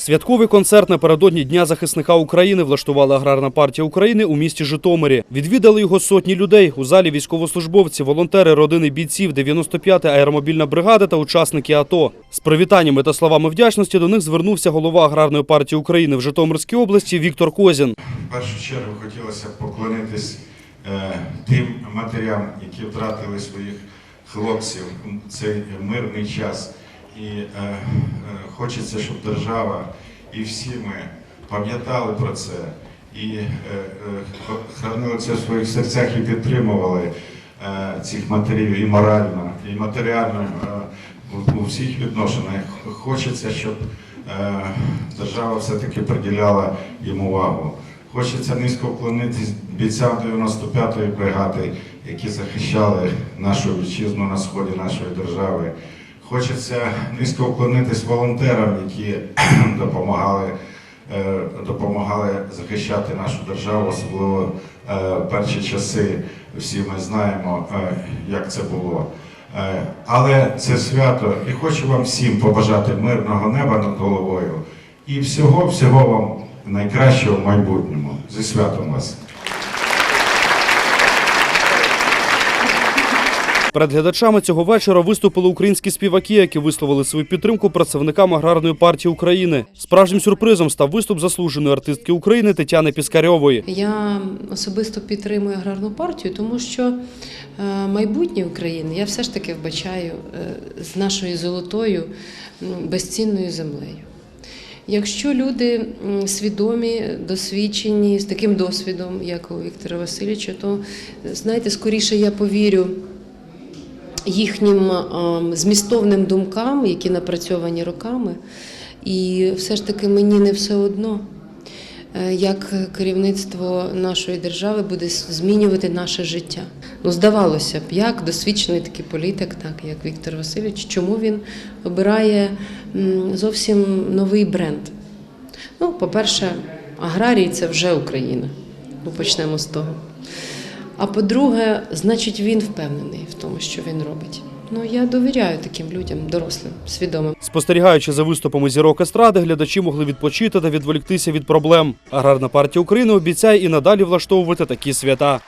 Святковий концерт напередодні Дня захисника України влаштувала аграрна партія України у місті Житомирі. Відвідали його сотні людей. У залі військовослужбовці, волонтери, родини бійців, 95-та аеромобільна бригада та учасники АТО. З привітаннями та словами вдячності до них звернувся голова аграрної партії України в Житомирській області Віктор Козін. В першу чергу хотілося поклонитись е, тим матерям, які втратили своїх хлопців цей мирний час. І е, е, хочеться, щоб держава і всі ми пам'ятали про це і е, е, хранили це в своїх серцях і підтримували е, цих матерів і морально, і матеріально е, у- всіх відношеннях. Хочеться, щоб е, держава все-таки приділяла їм увагу. Хочеться низько вклонитись бійцям 95-ї бригади, які захищали нашу вітчизну на сході нашої держави. Хочеться низько вклонитись волонтерам, які допомагали, е, допомагали захищати нашу державу, особливо е, перші часи. Всі ми знаємо, е, як це було. Але це свято, і хочу вам всім побажати мирного неба над головою і всього, всього вам найкращого в майбутньому. Зі святом вас! Перед глядачами цього вечора виступили українські співаки, які висловили свою підтримку працівникам аграрної партії України. Справжнім сюрпризом став виступ заслуженої артистки України Тетяни Піскарьової. Я особисто підтримую аграрну партію, тому що е, майбутнє України я все ж таки вбачаю е, з нашою золотою безцінною землею. Якщо люди свідомі, досвідчені, з таким досвідом, як у Віктора Васильовича, то знаєте, скоріше я повірю їхнім ем, змістовним думкам, які напрацьовані роками. І все ж таки мені не все одно, е, як керівництво нашої держави буде змінювати наше життя. Ну, здавалося б, як досвідчений такий політик, так як Віктор Васильович, чому він обирає зовсім новий бренд? Ну, по-перше, аграрій це вже Україна. Ну, почнемо з того. А по-друге, значить, він впевнений в тому, що він робить. Ну, я довіряю таким людям, дорослим, свідомим. Спостерігаючи за виступами зірок естради, глядачі могли відпочити та відволіктися від проблем. Аграрна партія України обіцяє і надалі влаштовувати такі свята.